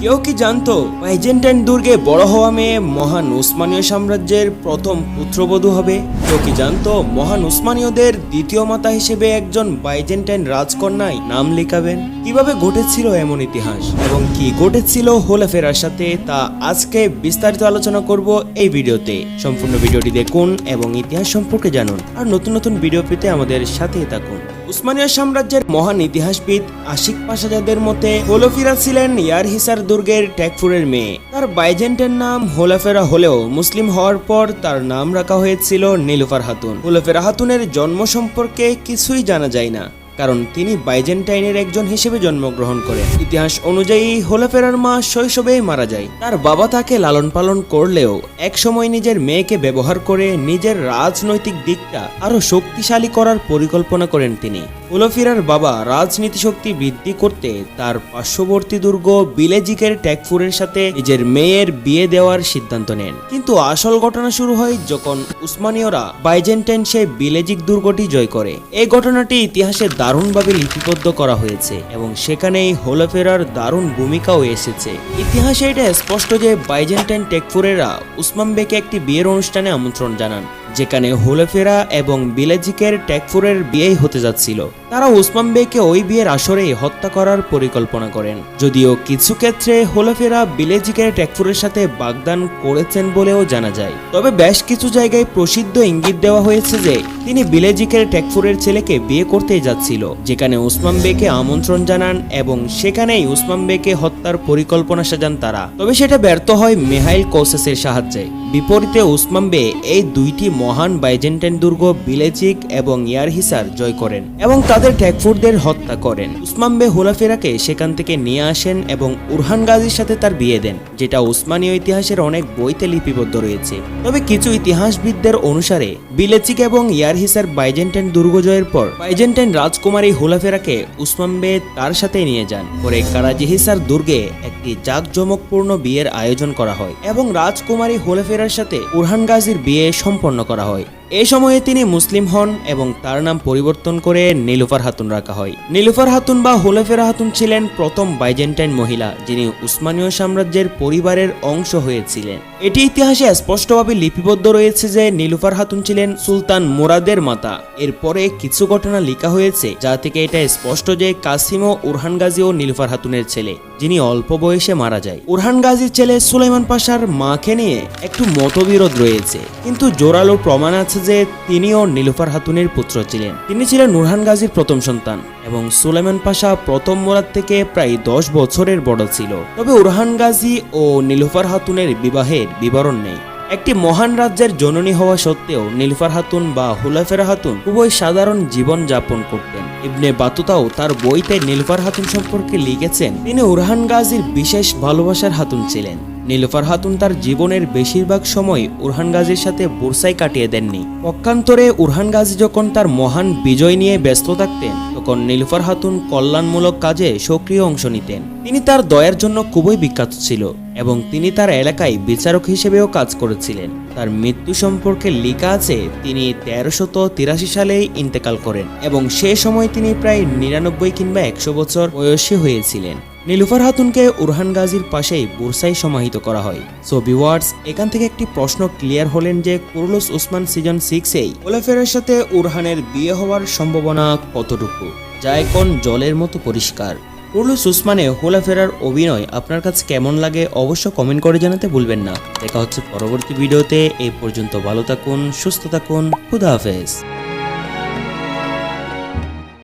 কেউ কি জানতো বাইজেন্টাইন দুর্গে বড় হওয়া মেয়ে মহান উসমানীয় সাম্রাজ্যের প্রথম পুত্রবধূ হবে? কেউ কি জানতো মহান উসমানীয়দের দ্বিতীয় মাতা হিসেবে একজন বাইজেন্টাইন রাজকন্যায় নাম লিখাবেন? কীভাবে ঘটেছিল এমন ইতিহাস? এবং কি ঘটেছিল হোলাফেরার সাথে? তা আজকে বিস্তারিত আলোচনা করব এই ভিডিওতে। সম্পূর্ণ ভিডিওটি দেখুন এবং ইতিহাস সম্পর্কে জানুন। আর নতুন নতুন ভিডিও পেতে আমাদের সাথেই থাকুন। উসমানীয় সাম্রাজ্যের মহান ইতিহাসবিদ আশিক পাশাজাদের মতে হোলোফিরা ছিলেন ইয়ারহিসার দুর্গের ট্যাকফুরের মেয়ে। তার বাইজেন্টের নাম হোলাফেরা হলেও মুসলিম হওয়ার পর তার নাম রাখা হয়েছিল নীলুফার হাতুন। হোলোফেরা হাতুনের জন্ম সম্পর্কে কিছুই জানা যায় না। কারণ তিনি বাইজেন্টাইনের একজন হিসেবে জন্মগ্রহণ করেন। ইতিহাস অনুযায়ী হোলাফেরার মা শৈশবেই মারা যায়। তার বাবা তাকে লালন পালন করলেও একসময় নিজের মেয়েকে ব্যবহার করে নিজের রাজনৈতিক দিকটা আরও শক্তিশালী করার পরিকল্পনা করেন তিনি। হোলাফিরার বাবা রাজনীতি শক্তি বৃদ্ধি করতে তার পার্শ্ববর্তী দুর্গ বিলেজিকের ট্যাকফুরের সাথে নিজের মেয়ের বিয়ে দেওয়ার সিদ্ধান্ত নেন। কিন্তু আসল ঘটনা শুরু হয় যখন উসমানীয়রা বাইজেন্টাইন সে বিলেজিক দুর্গটি জয় করে। এই ঘটনাটি ইতিহাসে দারুণভাবে লিপিবদ্ধ করা হয়েছে এবং সেখানে এই হোলোফেরার দারুণ ভূমিকাও এসেছে। ইতিহাসে এটা স্পষ্ট যে বাইজেন্টাইন টেকফুরেরা উসমান বেকে একটি বিয়ের অনুষ্ঠানে আমন্ত্রণ জানান। যেখানে হোলেফেরা এবং বিলেজিকের ট্যাকফুরের বিয়েই হতে যাচ্ছিল। তারা উসমান বেকে ওই বিয়ের আসরেই হত্যা করার পরিকল্পনা করেন। যদিও কিছু ক্ষেত্রে হোলেফেরা বিলেজিকের ট্যাকফুরের সাথে বাগদান করেছেন বলেও জানা যায়। তবে বেশ কিছু জায়গায় প্রসিদ্ধ ইঙ্গিত দেওয়া হয়েছে যে, তিনি বিলেজিকের ট্যাকফুরের ছেলেকে বিয়ে করতেই যাচ্ছিল, যেখানে উসমান বেকে আমন্ত্রণ জানান এবং সেখানেই উসমান বেকে হত্যার পরিকল্পনা সাজান তারা। তবে সেটা ব্যর্থ হয় মেহাইল কৌসেসের সাহায্যে। বিপরীতে উসমান বে এই দুইটি মহান বাইজেন্টাইন দুর্গ বিলেচিক এবং ইয়ারহিসার জয় করেন এবং তাদের ট্যাকফুরদের হত্যা করেন। উসমান বে হোলাফেরাকে সেখান থেকে নিয়ে আসেন এবং উরহান গাজীর সাথে তার বিয়ে দেন, যেটা উসমানীয় ইতিহাসের অনেক বইতে লিপিবদ্ধ রয়েছে। তবে কিছু ইতিহাসবিদদের অনুসারে, বিলেচিক এবং ইয়ারহিসার বাইজেন্টাইন দুর্গ জয়ের পর বাইজেন্টাইন রাজকুমারী হোলাফেরাকে উসমান বে তার সাথে নিয়ে যান। পরে কারাজিহিসার দুর্গে একটি জাঁকজমকপূর্ণ বিয়ের আয়োজন করা হয় এবং রাজকুমারী হোলাফেরার সাথে উরহান গাজীর বিয়ে সম্পন্ন করা হয়। এই সময়ে তিনি মুসলিম হন এবং তার নাম পরিবর্তন করে নীলুফার হাতুন রাখা হয়। নীলুফার হাতুন বা হোলেফেরা হাতুন ছিলেন প্রথম বাইজেন্টাইন মহিলা, যিনি উসমানীয় সাম্রাজ্যের পরিবারের অংশ হয়েছিলেন। এটি ইতিহাসে স্পষ্টভাবে লিপিবদ্ধ রয়েছে যে নীলুফার হাতুন ছিলেন সুলতান মুরাদের মাতা। এরপরে কিছু ঘটনা লেখা হয়েছে, যা থেকে এটা স্পষ্ট যে কাসিম উরহান গাজী ও নীলুফার হাতুনের ছেলে, যিনি অল্প বয়সে মারা যায়। উরহান গাজীর ছেলে সুলাইমান পাশার মাকে নিয়ে একটু মতবিরোধ রয়েছে, কিন্তু জোরালো প্রমাণ আছে যে তিনিও নীলুফার হাতুনের পুত্র ছিলেন। তিনি ছিলেন নুরহান গাজীর প্রথম সন্তান এবং সুলাইমান পাশা প্রথম মোরাদ থেকে প্রায় দশ বছরের বড় ছিল। তবে উরহান গাজী ও নীলুফার হাতুনের বিবাহের বিবরণ নেই। একটি মহান রাজ্যের জননী হওয়া সত্ত্বেও নীলফার হাতুন বা হুলাফেরা হাতুন খুবই সাধারণ জীবন যাপন করতেন। ইবনে বাতুতাও তার বইতে নীলফার হাতুন সম্পর্কে লিখেছেন, তিনি উরহান গাজীর বিশেষ ভালোবাসার হাতুন ছিলেন। নীলুফার হাতুন তার জীবনের বেশিরভাগ সময় উরহান গাজীর সাথে বুরসাই কাটিয়ে দেননি। পক্ষান্তরে উরহান গাজী যখন তার মহান বিজয় নিয়ে ব্যস্ত থাকতেন, তখন নীলুফার হাতুন কল্যাণমূলক কাজে সক্রিয় অংশ নিতেন। তিনি তার দয়ার জন্য খুবই বিখ্যাত ছিল এবং তিনি তার এলাকায় বিচারক হিসেবেও কাজ করেছিলেন। তার মৃত্যু সম্পর্কে লেখা আছে, তিনি তেরোশত তিরাশি সালেই ইন্তেকাল করেন এবং সে সময় তিনি প্রায় নিরানব্বই কিংবা একশো বছর বয়সী হয়েছিলেন। নীলুফার হাতুনকে উরহান গাজীর পাশেই বুরসাই সমাহিত করা হয়। সো বিওয়ার্স এখান থেকে একটি প্রশ্ন ক্লিয়ার হলেন যে কুরলুস উসমান সিজন সিক্সেই ওলাফেরের সাথে উরহানের বিয়ে হওয়ার সম্ভাবনা কতটুকু? যা এখন জলের মতো পরিষ্কার। কুরলুস উসমানে হোলাফেরার অভিনয় আপনার কাছে কেমন লাগে অবশ্য কমেন্ট করে জানাতে ভুলবেন না। দেখা হচ্ছে পরবর্তী ভিডিওতে। এই পর্যন্ত ভালো থাকুন, সুস্থ থাকুন, খুদা হাফেজ।